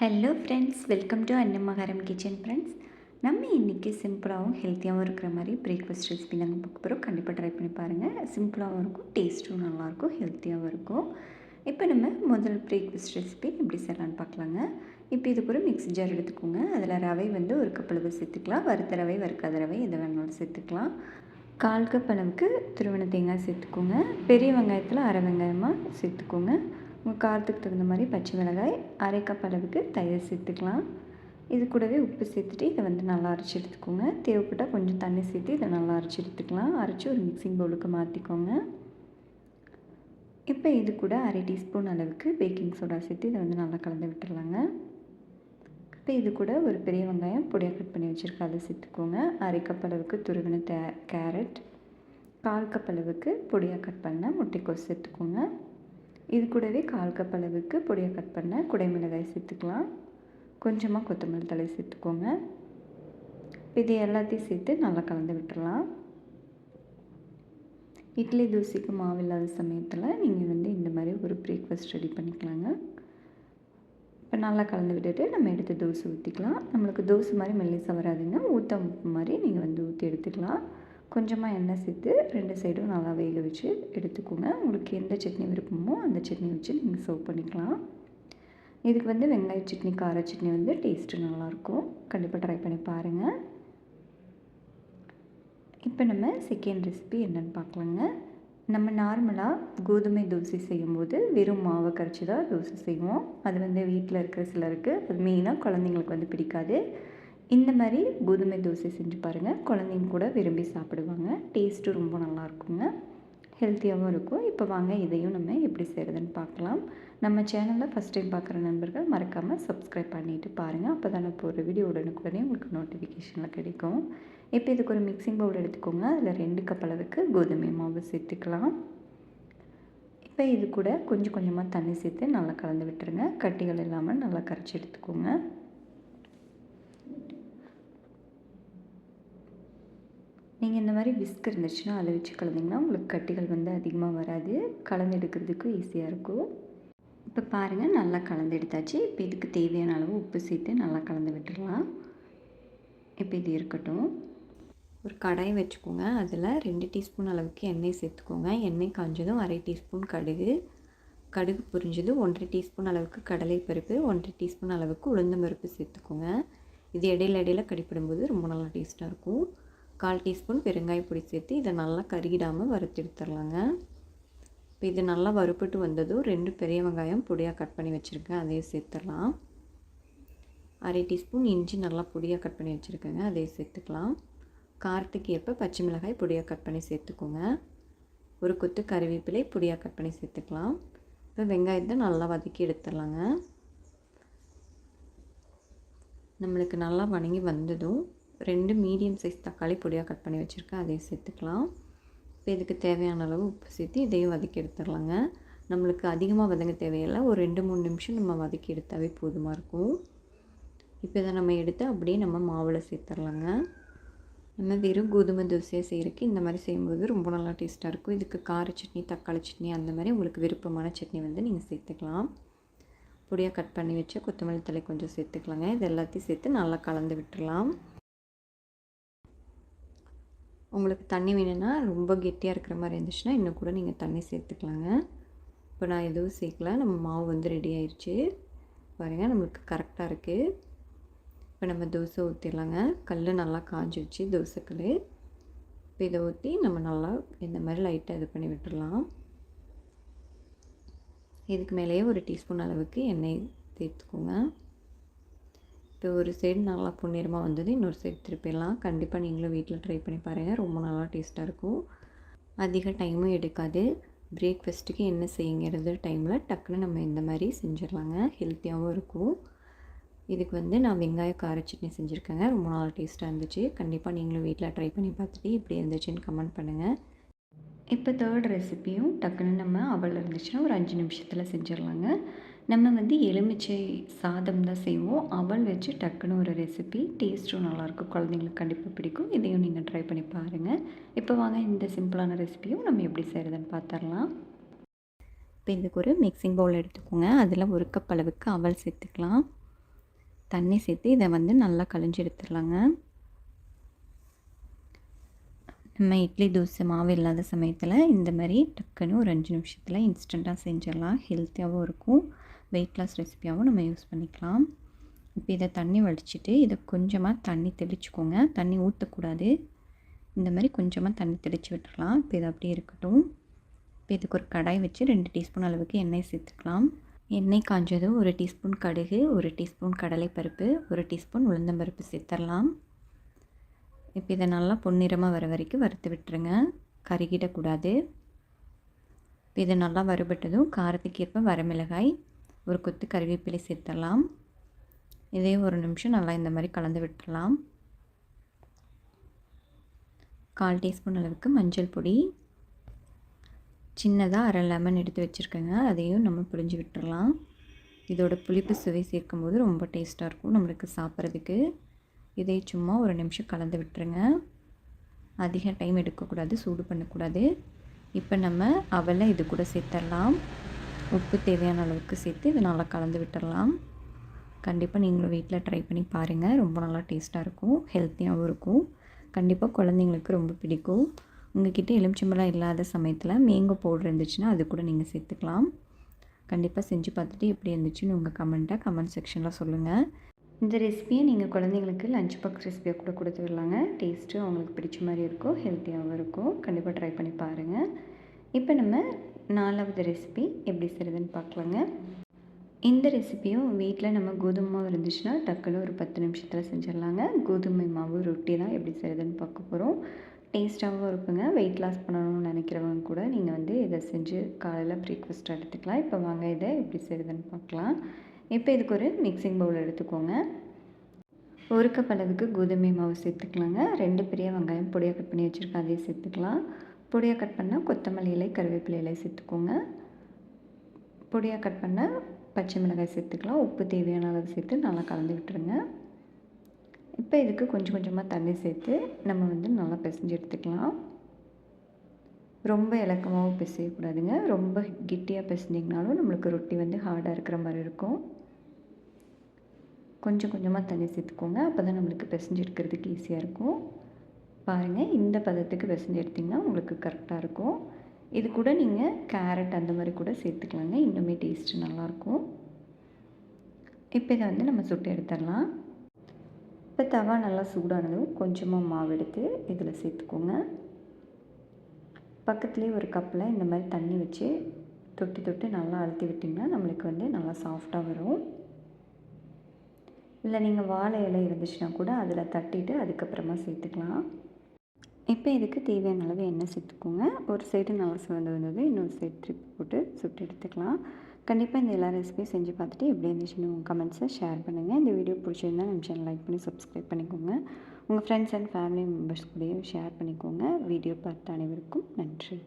Hello friends welcome to Annamakaram kitchen friends நம்ம இன்றைக்கி சிம்பிளாகவும் ஹெல்த்தியாகவும் இருக்கிற மாதிரி பிரேக்ஃபாஸ்ட் ரெசிபி நாங்கள் பார்க்க போகிறோம் கண்டிப்பாக ட்ரை பண்ணி பாருங்கள் சிம்பிளாகவும் இருக்கும் டேஸ்ட்டும் நல்லாயிருக்கும் ஹெல்த்தியாகவும் இருக்கும் இப்போ நம்ம முதல் பிரேக்ஃபாஸ்ட் ரெசிபி எப்படி செய்யலான்னு பார்க்கலாங்க. இப்போ இதுக்கு ஒரு மிக்ஸி ஜார் எடுத்துக்கோங்க. அதில் ரவை வந்து ஒரு கப் அளவு சேர்த்துக்கலாம். வறுத்த ரவை வறுக்காத ரவை எதை வேணாலும் சேர்த்துக்கலாம். கால் கப் அளவுக்கு திருவண்ண தேங்காய் சேர்த்துக்கோங்க. பெரிய வெங்காயத்தில் அரை வெங்காயமாக சேர்த்துக்கோங்க. உங்கள் காரத்துக்கு தகுந்த மாதிரி பச்சை மிளகாய் அரை கப் அளவுக்கு தயிர் சேர்த்துக்கலாம். இது கூடவே உப்பு சேர்த்துட்டு இதை வந்து நல்லா அரைச்சி எடுத்துக்கோங்க. தேவைப்பட்டால் கொஞ்சம் தண்ணி சேர்த்து இதை நல்லா அரைச்சி எடுத்துக்கலாம். அரைச்சி ஒரு மிக்சிங் பவுலுக்கு மாற்றிக்கோங்க இப்போ இது கூட அரை டீஸ்பூன் அளவுக்கு பேக்கிங் சோடா சேர்த்து இதை வந்து நல்லா கலந்து விட்டுடலாங்க. இப்போ இது கூட ஒரு பெரிய வெங்காயம் பொடியாக கட் பண்ணி வச்சுருக்க அதை சேர்த்துக்கோங்க. அரை கப் அளவுக்கு துருவின தே கேரட் கால் கப் அளவுக்கு பொடியாக கட் பண்ண முட்டைக்கோஸ் சேர்த்துக்கோங்க. இது கூடவே கால் கப் அளவுக்கு பொடியாக கட் பண்ண குடைமிளகாய் சேர்த்துக்கலாம். கொஞ்சமாக கொத்தமல்லி தலை சேர்த்துக்கோங்க. இது எல்லாத்தையும் சேர்த்து நல்லா கலந்து விட்டுடலாம் இட்லி தோசைக்கு மாவு இல்லாத சமயத்தில் நீங்கள் வந்து இந்த மாதிரி ஒரு பிரேக்ஃபாஸ்ட் ரெடி பண்ணிக்கலாங்க. இப்போ நல்லா கலந்து விட்டுட்டு நம்ம எடுத்து தோசை ஊற்றிக்கலாம் நம்மளுக்கு தோசை மாதிரி மெல்லிசாக வராதுங்க. ஊற்ற மாதிரி நீங்கள் வந்து ஊற்றி எடுத்துக்கலாம். கொஞ்சமாக எண்ணெய் சேர்த்து ரெண்டு சைடும் நல்லா வேக வச்சு எடுத்துக்கோங்க. உங்களுக்கு எந்த சட்னி விருப்பமோ அந்த சட்னி வச்சு நீங்கள் சர்வ் பண்ணிக்கலாம். இதுக்கு வந்து வெங்காய சட்னி கார சட்னி வந்து டேஸ்ட்டு நல்லாயிருக்கும். கண்டிப்பாக ட்ரை பண்ணி பாருங்கள் இப்போ நம்ம செகண்ட் ரெசிபி என்னென்னு பார்க்கலாங்க. நம்ம நார்மலாக கோதுமை தோசை செய்யும்போது வெறும் மாவை கரைச்சி தான் தோசை செய்வோம். அது வந்து வீட்டில் இருக்கிற சிலருக்கு அது மெயினாக குழந்தைங்களுக்கு வந்து பிடிக்காது. இந்த மாதிரி கோதுமை தோசை செஞ்சு பாருங்கள் குழந்தைங்க கூட விரும்பி சாப்பிடுவாங்க. டேஸ்ட்டும் ரொம்ப நல்லாயிருக்குங்க ஹெல்த்தியாகவும் இருக்கும். இப்போ வாங்க இதையும் நம்ம எப்படி செய்கிறதுன்னு பார்க்கலாம். நம்ம சேனலில் ஃபஸ்ட் டைம் பார்க்குற நண்பர்கள் மறக்காமல் சப்ஸ்கிரைப் பண்ணிவிட்டு பாருங்கள் அப்போ தான் நான் போகிற வீடியோ உடனுக்குடனே உங்களுக்கு நோட்டிஃபிகேஷனில் கிடைக்கும். இப்போ இதுக்கு ஒரு மிக்சிங் பவுல் எடுத்துக்கோங்க. அதில் ரெண்டு கப் அளவுக்கு கோதுமை மாவு சேர்த்துக்கலாம். இப்போ இது கூட கொஞ்சம் கொஞ்சமாக தண்ணி சேர்த்து நல்லா கலந்து விட்டுருங்க. கட்டிகள் இல்லாமல் நல்லா கரைச்சி எடுத்துக்கோங்க. நீங்கள் இந்த மாதிரி விஸ்க் இருந்துச்சுன்னா அதை வச்சு கலந்திங்கன்னா உங்களுக்கு கட்டிகள் வந்து அதிகமாக வராது. கலந்து எடுக்கிறதுக்கு ஈஸியாக இருக்கும். இப்போ பாருங்கள் நல்லா கலந்து எடுத்தாச்சு இப்போ இதுக்கு தேவையான அளவு உப்பு சேர்த்து நல்லா கலந்து விட்டுடலாம் இப்போ இது இருக்கட்டும். ஒரு கடாய் வச்சுக்கோங்க. அதில் ரெண்டு டீஸ்பூன் அளவுக்கு எண்ணெய் சேர்த்துக்கோங்க. எண்ணெய் காஞ்சதும் அரை டீஸ்பூன் கடுகு. கடுகு புரிஞ்சது ஒன்றரை டீஸ்பூன் அளவுக்கு கடலை பருப்பு ஒன்றரை டீஸ்பூன் அளவுக்கு உளுந்தம் பருப்பு சேர்த்துக்கோங்க. இது இடையில இடையில கடிப்பிடும்போது ரொம்ப நல்லா டேஸ்ட்டாக இருக்கும். கால் டீஸ்பூன் பெருங்காய பொடி சேர்த்து இதை நல்லா கருகிடாமல் வறுத்து எடுத்துடலாங்க. இப்போ இது நல்லா வறுப்பட்டு வந்ததும் ரெண்டு பெரிய வெங்காயம் பொடியாக கட் பண்ணி வச்சுருக்கேன். அதையும் சேர்த்துடலாம். அரை டீஸ்பூன் இஞ்சி நல்லா பொடியாக கட் பண்ணி வச்சுருக்கேங்க. அதையும் சேர்த்துக்கலாம். காரத்துக்கு ஏற்ப பச்சை மிளகாய் பொடியாக கட் பண்ணி சேர்த்துக்கோங்க. ஒரு கொத்து கருவேப்பிலை பொடியாக கட் பண்ணி சேர்த்துக்கலாம். இப்போ வெங்காயத்தை நல்லா வதக்கி எடுத்துடலாங்க. நம்மளுக்கு நல்லா வணங்கி வந்ததும் ரெண்டு மீடியம் சைஸ் தக்காளி பொடியாக கட் பண்ணி வச்சுருக்கேன். அதையும் சேர்த்துக்கலாம். இப்போ இதுக்கு தேவையான அளவு உப்பு சேர்த்து இதையும் வதக்கி எடுத்துடலாங்க. நம்மளுக்கு அதிகமாக வதங்க தேவையில்லை. ஒரு ரெண்டு மூணு நிமிஷம் நம்ம வதக்கி எடுத்தாவே போதுமாக இருக்கும். இப்போ இதை நம்ம எடுத்து அப்படியே நம்ம மாவில் சேர்த்துடலாங்க. நம்ம வெறும் கோதுமை தோசையை செய்கிறதுக்கு இந்த மாதிரி செய்யும்போது ரொம்ப நல்லா டேஸ்ட்டாக இருக்கும். இதுக்கு கார சட்னி தக்காளி சட்னி அந்த மாதிரி உங்களுக்கு விருப்பமான சட்னி வந்து நீங்கள் சேர்த்துக்கலாம். பொடியாக கட் பண்ணி வச்சு கொத்தமல்லி தலை கொஞ்சம் சேர்த்துக்கலாங்க. இது எல்லாத்தையும் சேர்த்து நல்லா கலந்து விட்டுடலாம். உங்களுக்கு தண்ணி வேணும்னா ரொம்ப கெட்டியாக இருக்கிற மாதிரி இருந்துச்சுன்னா இன்னும் கூட நீங்கள் தண்ணி சேர்த்துக்கலாங்க. இப்போ நான் எதுவும் சேர்க்கல. நம்ம மாவு வந்து ரெடி ஆயிடுச்சு பாருங்கள் நம்மளுக்கு கரெக்டாக இருக்குது இப்போ நம்ம தோசை ஊற்றிடலாங்க கல் நல்லா காஞ்சிடுச்சு தோசைக்கல் இப்போ இதை ஊற்றி நம்ம நல்லா இந்த மாதிரி லைட்டாக இது பண்ணி விட்டுடலாம். இதுக்கு மேலேயே ஒரு டீஸ்பூன் அளவுக்கு எண்ணெய் சேர்த்துக்கோங்க இப்போ ஒரு சைடு நல்லா பொன்னிறமாக வந்தது இன்னொரு சைடு திருப்பிடலாம். கண்டிப்பாக நீங்களும் வீட்டில் ட்ரை பண்ணி பாருங்கள் ரொம்ப நல்லா டேஸ்ட்டாக இருக்கும். அதிக டைமும் எடுக்காது. பிரேக்ஃபாஸ்ட்டுக்கு என்ன செய்யுங்கிறது டைமில் டக்குன்னு நம்ம இந்த மாதிரி செஞ்சிடலாங்க. ஹெல்த்தியாகவும் இருக்கும். இதுக்கு வந்து நான் வெங்காய கார சட்னி செஞ்சுருக்கேங்க. ரொம்ப நாள் டேஸ்ட்டாக இருந்துச்சு. கண்டிப்பாக நீங்களும் வீட்டில் ட்ரை பண்ணி பார்த்துட்டு இப்படி இருந்துச்சுன்னு கமெண்ட் பண்ணுங்கள் இப்போ தேர்ட் ரெசிப்பியும் டக்குன்னு நம்ம அவள் இருந்துச்சுன்னா ஒரு அஞ்சு நிமிஷத்தில் செஞ்சிடலாங்க. நம்ம வந்து எலுமிச்சை சாதம் தான் செய்வோம். அவல் வச்சு டக்குன்னு ஒரு ரெசிபி டேஸ்ட்டும் நல்லாயிருக்கும். குழந்தைங்களுக்கு கண்டிப்பாக பிடிக்கும். இதையும் நீங்கள் ட்ரை பண்ணி பாருங்கள் இப்போ வாங்க இந்த சிம்பிளான ரெசிபியும் நம்ம எப்படி செய்கிறதுன்னு பார்த்துடலாம் இப்போ இதுக்கு ஒரு மிக்சிங் பவுல் எடுத்துக்கோங்க. அதில் ஒரு கப் அளவுக்கு அவல் சேர்த்துக்கலாம். தண்ணி சேர்த்து இதை வந்து நல்லா கழிஞ்சு எடுத்துடலாங்க. நம்ம இட்லி தோசை மாவு இல்லாத சமயத்தில் இந்த மாதிரி டக்குன்னு ஒரு அஞ்சு நிமிஷத்தில் இன்ஸ்டண்ட்டாக செஞ்சிடலாம். ஹெல்த்தியாகவும் இருக்கும். வெயிட் லாஸ் ரெசிபியாகவும் நம்ம யூஸ் பண்ணிக்கலாம். இப்போ இதை தண்ணி வடிச்சிட்டு இதை கொஞ்சமாக தண்ணி தெளிச்சுக்கோங்க. தண்ணி ஊற்றக்கூடாது இந்த மாதிரி கொஞ்சமாக தண்ணி தெளித்து விட்டுருக்கலாம் இப்போ இது அப்படியே இருக்கட்டும். இப்போ இதுக்கு ஒரு கடாய் வச்சு ரெண்டு டீஸ்பூன் அளவுக்கு எண்ணெய் சேர்த்துக்கலாம். எண்ணெய் காஞ்சதும் ஒரு டீஸ்பூன் கடுகு ஒரு டீஸ்பூன் கடலைப்பருப்பு ஒரு டீஸ்பூன் உளுந்தம்பருப்பு சேர்த்துடலாம். இப்போ இதை நல்லா பொன்னிறமாக வர வரைக்கும் வறுத்து விட்டுருங்க. கருகிடக்கூடாது. இப்போ இதை நல்லா வறுபட்டதும் காரத்துக்கு ஏற்ப வரமிளகாய் ஒரு கொத்து கருவேப்பிலை சேர்த்துடலாம். இதே ஒரு நிமிஷம் நல்லா இந்த மாதிரி கலந்து விட்டுடலாம். கால் டீஸ்பூன் அளவுக்கு மஞ்சள் பொடி. சின்னதாக அரை லெமன் எடுத்து வச்சுருக்கேங்க. அதையும் நம்ம புழிஞ்சு விட்டுறலாம் இதோட புளிப்பு சுவை சேர்க்கும் போது ரொம்ப டேஸ்ட்டாக இருக்கும் நம்மளுக்கு சாப்பிட்றதுக்கு. இதை சும்மா ஒரு நிமிஷம் கலந்து விட்டுருங்க. அதிக டைம் எடுக்கக்கூடாது சூடு பண்ணக்கூடாது. இப்போ நம்ம அவலை இது கூட சேர்த்துடலாம். உப்பு தேவையான அளவுக்கு சேர்த்து இதை நல்லா கலந்து விட்டுடலாம். கண்டிப்பாக நீங்களும் வீட்டில் ட்ரை பண்ணி பாருங்கள் ரொம்ப நல்லா டேஸ்ட்டாக இருக்கும். ஹெல்த்தியாகவும் இருக்கும். கண்டிப்பாக குழந்தைங்களுக்கு ரொம்ப பிடிக்கும். உங்கள்கிட்ட எலுமிச்சம்பழம் இல்லாத சமயத்தில் மேங்கோ பவுடர் இருந்துச்சுன்னா அது கூட நீங்கள் சேர்த்துக்கலாம். கண்டிப்பாக செஞ்சு பார்த்துட்டு எப்படி இருந்துச்சுன்னு உங்கள் கமெண்ட்டை கமெண்ட் செக்ஷனில் சொல்லுங்கள் இந்த ரெசிபியை நீங்கள் குழந்தைங்களுக்கு லஞ்ச் பாக்ஸ் ரெசிபியாக கூட கொடுத்து விடலாங்க. டேஸ்ட்டு அவங்களுக்கு பிடிச்ச மாதிரி இருக்கும். ஹெல்த்தியாகவும் இருக்கும். கண்டிப்பாக ட்ரை பண்ணி பாருங்கள் இப்போ நம்ம நாலாவது ரெசிபி எப்படி செய்கிறதுன்னு பார்க்கலாங்க. இந்த ரெசிபியும் வீட்டில் நம்ம கோதுமை மாவு இருந்துச்சுன்னா டக்குன்னு ஒரு பத்து நிமிஷத்தில் செஞ்சிடலாங்க. கோதுமை மாவு ரொட்டி தான் எப்படி செய்கிறதுன்னு பார்க்க போகிறோம் டேஸ்ட்டாகவும் இருக்குங்க. வெயிட் லாஸ் பண்ணணும்னு நினைக்கிறவங்க கூட நீங்கள் வந்து இதை செஞ்சு காலையில் ப்ரேக்ஃபாஸ்ட் எடுத்துக்கலாம். இப்போ வாங்க இதை எப்படி செய்கிறதுன்னு பார்க்கலாம். இப்போ இதுக்கு ஒரு மிக்சிங் பவுல் எடுத்துக்கோங்க. ஒரு கப் அளவுக்கு கோதுமை மாவு சேர்த்துக்கலாங்க. ரெண்டு பெரிய வெங்காயம் பொடியாக கட் பண்ணி வச்சுருக்கேன் அதையும் சேர்த்துக்கலாம். பொடியாக கட் பண்ணால் கொத்தமல்லி இலை கருவேப்பிலை இலை சேர்த்துக்கோங்க. பொடியாக கட் பண்ண பச்சை மிளகாய் சேர்த்துக்கலாம். உப்பு தேவையான அளவு சேர்த்து நல்லா கலந்து விட்டுருங்க. இப்போ இதுக்கு கொஞ்சம் கொஞ்சமாக தண்ணி சேர்த்து நம்ம வந்து நல்லா பிசைஞ்சு எடுத்துக்கலாம். ரொம்ப இலக்கமாகவும் பிசையக்கூடாதுங்க ரொம்ப கெட்டியாக பிசைஞ்சிங்கனாலும் நம்மளுக்கு ரொட்டி வந்து ஹார்டாக இருக்கிற மாதிரி இருக்கும். கொஞ்சம் கொஞ்சமாக தண்ணி சேர்த்துக்கோங்க. அப்போ தான் நம்மளுக்கு பிசைஞ்சு எடுக்கிறதுக்கு ஈஸியாக இருக்கும். பாருங்கள் இந்த பதத்துக்கு பிசைஞ்சு எடுத்திங்கன்னா உங்களுக்கு கரெக்டாக இருக்கும். இது கூட நீங்கள் கேரட் அந்த மாதிரி கூட சேர்த்துக்கலாங்க இன்னுமே டேஸ்ட்டு நல்லாயிருக்கும் இப்போ இதை வந்து நம்ம சுட்டு எடுத்துடலாம். இப்போ தவா நல்லா சூடானதும் கொஞ்சமாக மாவு எடுத்து இதில் சேர்த்துக்கோங்க. பக்கத்துலேயே ஒரு கப்பில் இந்த மாதிரி தண்ணி வச்சு தொட்டு தொட்டு நல்லா அழுத்தி விட்டிங்கன்னா நம்மளுக்கு வந்து நல்லா சாஃப்டாக வரும். இல்லை நீங்கள் வாழை இலை இருந்துச்சுன்னா கூட அதில் தட்டிட்டு அதுக்கப்புறமா சேர்த்துக்கலாம். இப்போ இதுக்கு தேவையான அளவு எண்ணெய் சேர்த்துக்கோங்க. ஒரு சைடு நல்லா சிவந்து வந்தது இன்னொரு சைடு திருப்பி போட்டு சுட்டு எடுத்துக்கலாம். கண்டிப்பாக இந்த எல்லா ரெசிபியும் செஞ்சு பார்த்துட்டு எப்படி இருந்துச்சுன்னு உங்கள் கமெண்ட்ஸை ஷேர் பண்ணுங்கள் இந்த வீடியோ பிடிச்சிருந்தா நம்ம சேனல் லைக் பண்ணி சப்ஸ்கிரைப் பண்ணிக்கோங்க. உங்கள் ஃப்ரெண்ட்ஸ் அண்ட் ஃபேமிலி மெம்பர்ஸ் கூடயும் ஷேர் பண்ணிக்கோங்க. வீடியோ பார்த்த அனைவருக்கும் நன்றி.